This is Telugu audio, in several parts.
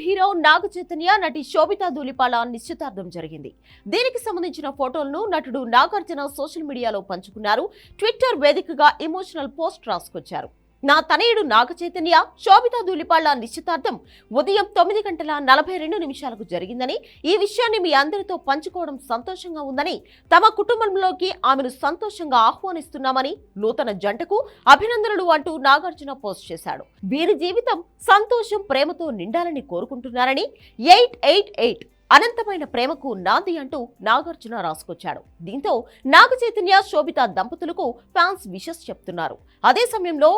బాలీవుడ్ హీరో నాగ చైతన్య నటి శోభితా ధూలిపాల నిశ్చితార్థం జరిగింది. దీనికి సంబంధించిన ఫోటోలను నటుడు నాగార్జున సోషల్ మీడియాలో పంచుకున్నారు. ట్విట్టర్ వేదికగా ఎమోషనల్ పోస్ట్ రాసుకొచ్చారు. నా తనయుడు నాగచైతన్య శోభితా ధూళిపాళ్ళ నిశ్చితార్థం ఉదయం తొమ్మిది గంటల నలభై రెండు నిమిషాలకు జరిగిందని ఈ విషయాన్ని మీ అందరితో పంచుకోవడం సంతోషంగా ఉందని తమ కుటుంబంలోకి ఆమెను సంతోషంగా ఆహ్వానిస్తున్నామని నూతన జంటకు అభినందనలు అంటూ నాగార్జున పోస్ట్ చేశాడు. వీరి జీవితం సంతోషం ప్రేమతో నిండాలని కోరుకుంటున్నారని ఎయిట్ ఎయిట్ ఎయిట్ అనంతమైన ప్రేమకు నాంది అంటూ నాగార్జున రాసుకొచ్చాడు. దీంతో నాగ చైతన్య శోభిత దంపతులకు ఫ్యాన్స్ విషస్ చెప్తున్నారు. అదే సమయంలో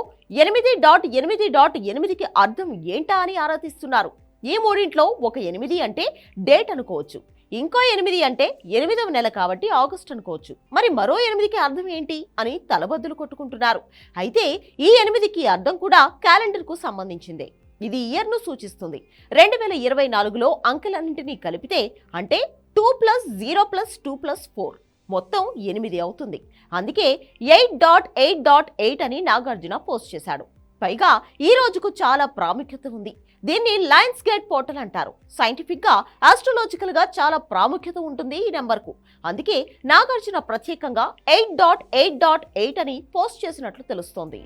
ఎనిమిది డాట్ ఎనిమిది డాట్ ఎనిమిదికి అర్థం ఏంటా అని ఆరాధిస్తున్నారు. ఈ మూడింట్లో ఒక ఎనిమిది అంటే డేట్ అనుకోవచ్చు. ఇంకో ఎనిమిది అంటే ఎనిమిదవ నెల కాబట్టి ఆగస్ట్ అనుకోవచ్చు. మరి మరో ఎనిమిదికి అర్థం ఏంటి అని తలబద్దులు కొట్టుకుంటున్నారు. అయితే ఈ ఎనిమిదికి అర్థం కూడా క్యాలెండర్కు సంబంధించిందే. ఇది ఇయర్ను సూచిస్తుంది. రెండు వేల ఇరవై నాలుగులో అంకెలన్నింటినీ కలిపితే అంటే two plus zero plus two plus four మొత్తం ఎనిమిది అవుతుంది. అందుకే eight dot eight dot eight అని నాగార్జున పోస్ట్ చేశాడు. పైగా ఈ రోజుకు చాలా ప్రాముఖ్యత ఉంది. దీన్ని లయన్స్ గేట్ పోర్టల్ అంటారు. సైంటిఫిక్గా ఆస్ట్రోలాజికల్గా చాలా ప్రాముఖ్యత ఉంటుంది ఈ నెంబర్కు. అందుకే నాగార్జున ప్రత్యేకంగా eight dot eight dot eight అని పోస్ట్ చేసినట్లు తెలుస్తోంది.